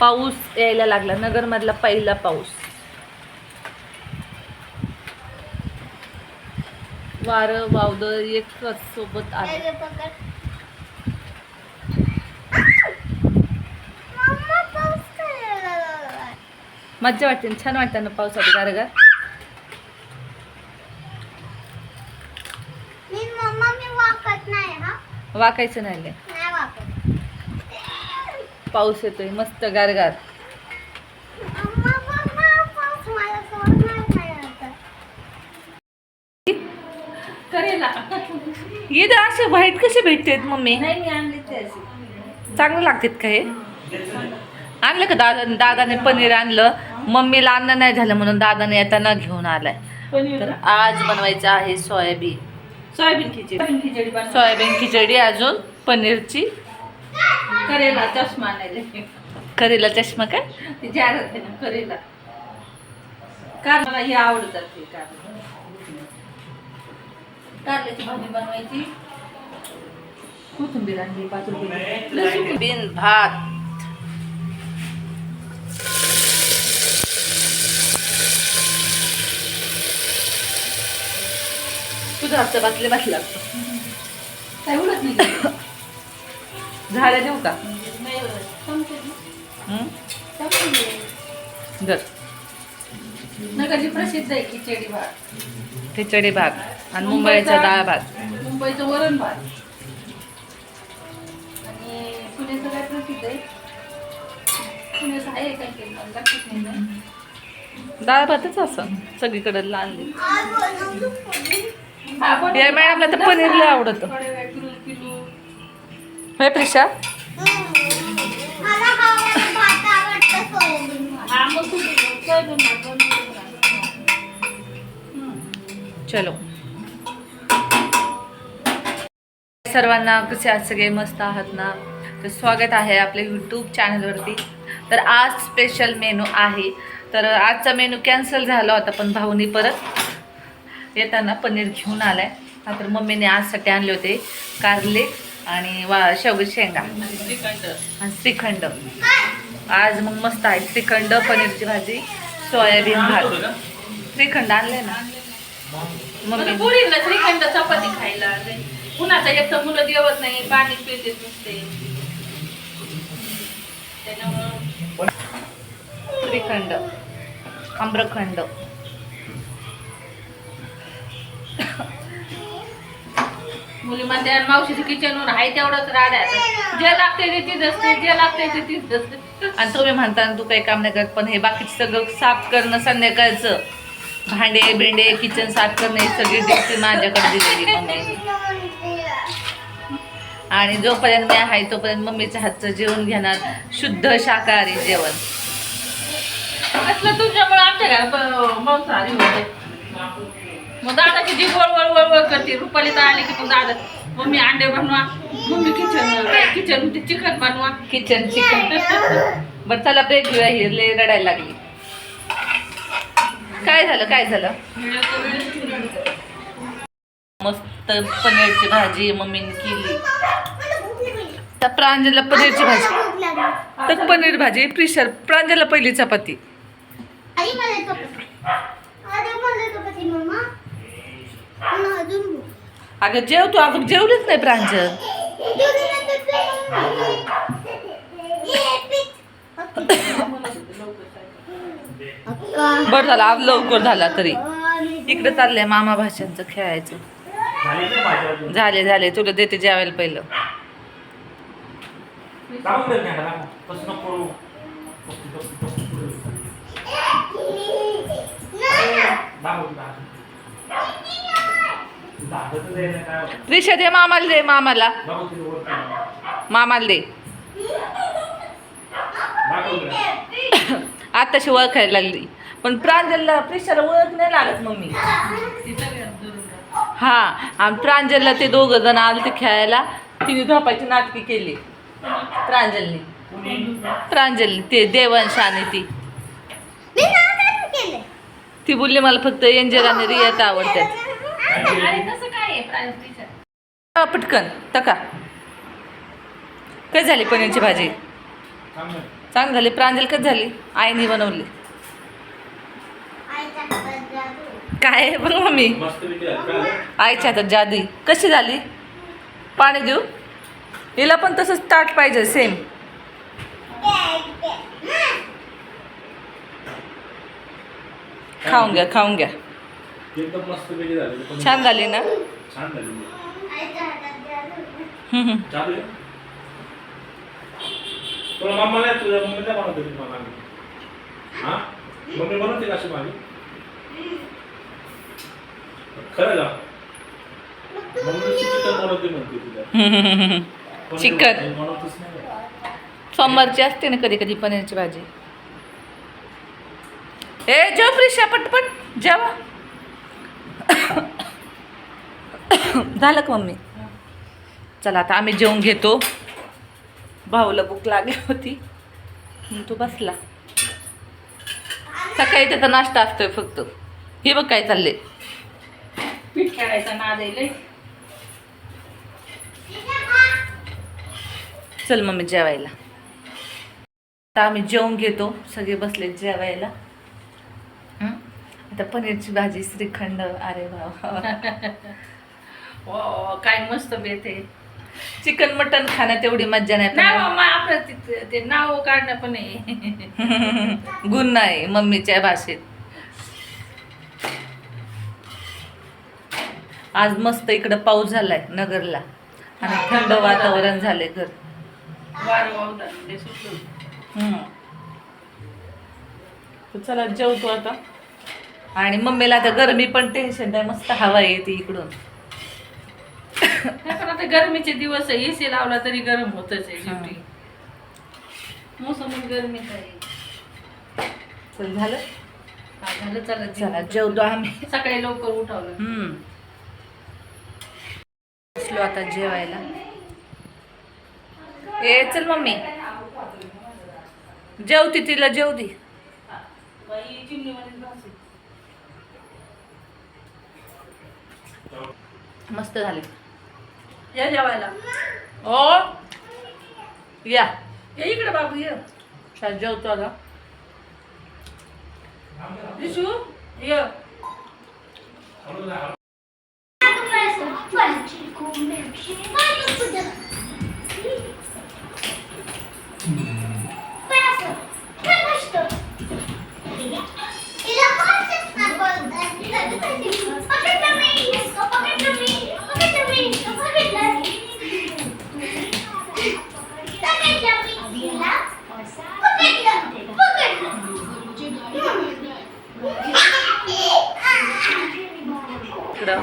पाऊस यायला लागला नगरमधला पहिला पाऊस. वारं वावदळ एकच सोबत आलं. मज्जा वाटते ना, छान वाटतं ना पावसात गारगार. वाकायचं नाही. पाऊस येतोय मस्त गारगार. करेला. ये तर असे व्हाईट कसे भेटतेत मम्मी? चांगलं लागतात का हे? आणलं का दादा दादाने पनीर आणलं? मम्मीला अन्न नाही झालं म्हणून दादाने येताना घेऊन आलाय. तर आज बनवायचं आहे soybean. Soybean khichdi. Soybean khichdi अजून पनीरची. करेला चष्मा आणायला करेला चष्मा काय ती जाहिरात आहे ना करेला. कार मला हे आवडतात ते कारले कारल्याची भाजी बनवायची. कोथिंबीर आणली पाच रुपये लसूण बिन भात तुझा हातचा बातले बातली लागतो काय उडत नाही. झाडं देऊ का? नगरची प्रसिद्ध आहे खिचडी भात. खिचडी आणि मुंबईचा डाळ भात. मुंबईचं वरण भात. आणि पुण्याचं काय प्रसिद्ध आहे? पुण्याचं आहे काय केलं मला लक्षात नाही ना. डाळ भातच असं सगळीकडे पण- या मॅडमला तर पनीर लय आवडतं. वेळ होय प्रिशा. हा खा. चलो सर्वांना कसे आहात सगळे मस्त आहात ना? तर स्वागत आहे आपल्या यूट्यूब चॅनलवरती तर आज स्पेशल मेनू आहे. तर आजचा मेनू कॅन्सल झाला होता पण भाऊनी परत येताना पनीर घेऊन आलाय. हा तर मम्मीने आजसाठी आणले होते कारले. आणि वा शेवगी शेंगा. आणि श्रीखंड. आज मग मस्त आहे. श्रीखंड पनीरची भाजी सोयाबीन भात. श्रीखंड आणले ना? मम्मी पोरींना श्रीखंड चपाती खायला. उन्हाचा एक तर मुलं जेवत नाही पाणी पिते नुसते श्रीखंड. आम्रखंड. मुली म्हणते मावशीचं किचनवर आहे तेवढंच राड्या जे लागते ते तीच असते जे लागते ते तीच असते आणि तुम्ही म्हणता तू काही काम नाही करत पण हे बाकीचं सगळं साफ करणं संध्याकाळचं. भांडे बिंडे किचन साफ करणं हे सगळी ड्युटी माझ्याकडे दिलेली मम्मी. आणि जोपर्यंत मी आहे तोपर्यंत मम्मीच्या हातचं जेवण घेणार शुद्ध शाकाहारी जेवण. असलं तुमच्यामुळे आमच्या घरात मांसाहारी होते. मग दादाची जी वळ वळ वळ वळ करते रुपाली तर आली की मग दादा मम्मी अंडे बनवा मम्मी किचन किचन चिकन बनवा. किचन चिकन बरं चला ब्रेक घेऊया ही लय रडायला लागली. काय झालं काय झालं? मस्त पनीरची भाजी मम्मीने केली. त्या प्रांजलला पनीरची भाजी. तर पनीर भाजी प्रिशर प्रांजलला पहिली चपाती. अगं जेव तू अगं जेवलीच नाही प्रांजल. बरं झालं आज लवकर झाला तरी. इकडे चाललंय मामा भाषांचं खेळायचं. झाले झाले तुला देते जेवायला पहिलं. लावून दे मामाला दे मामाला. मामाला दे. आताशी ओळखायला लागली पण प्रांजलला प्रिशाला ओळख नाही लागत मम्मी हा आणि प्रांजलला ते दोघं जण आले ते खेळायला तिने झोपायची नाटकी केली प्रांजलनी? प्रांजली ते देवंश आणि ती ती बोलली मला फक्त एंजल आणि रियात आवडतात? अरे काय आहे हा, पटकन टका. काय झाली पनीरची भाजी? चांगलं. चांग झाली. प्रांजल कच झाली? आईने बनवली. काय आहे बघ मम्मी? मस्त काय? आईच्या हातात जादू. आहे. कशी झाली? पाणी देऊ? हिला पण तसंच ताट पाहिजे सेम खाऊन घ्या खाऊन घ्या. एकदम मस्त पैकी झाली. पण छान झाली ना? छान झाली. हम्म, हम्म. चालू आहे. तुला मम्मा नाही तुझ्या मम्मीला बनवते ती मला हा? मम्मी बनवते का अशी माझी खरं का? मम्मी चिकन बनवते म्हणते तुझ्या? सोमवारची असते ना कधी कधी पनीरची भाजी. ए जेव प्रिशा पटपट. जेवा. झालं का मम्मी? चला आता आम्ही जेवून घेतो. भाऊला भूक लागली होती. तो बसला. सकाळी त्याचा नाश्ता असतोय फक्त. हे बघ काय चालले पीठ खेळायचा नाद. चल मम्मी जेवायला. आता आम्ही जेवून घेतो. सगळे बसले जेवायला? आता पनीरची भाजी श्रीखंड. अरे वा. वा, काय मस्त बेत आहे चिकन मटन खाण्यात एवढी मज्जा नाही नाही पण मग आपलं ते- ते नाव काढणं पण आहे. गुण नाही मम्मीच्या भाषेत. आज मस्त इकडं पाऊस झालाय नगरला. आणि थंड वातावरण झालंय घर. वार वावदार ते सुटलं. हम्म. तर चला जेवतो आता. आणि मम्मीला आता गरमी पण टेन्शन नाही मस्त हवा येते इकडून. गरमीचे दिवस आहे. एसी लावला तरी गरम होतच आहे शेवटी. मोसम गरमीच आहे. चल झालं? हा, झालं. चला चला जेवू. जेवतो आम्ही. सकाळी लवकर उठवलं. हम्म. बसलो आता जेवायला. ए चल मम्मी. जेवती तिला जेव दे बाई चिमणीमध्ये. मस्त झाले. या जेवायला. ओ या. ये इकडे बाबू ये. चल जेवतो आता. विशू ये. ഇടാ.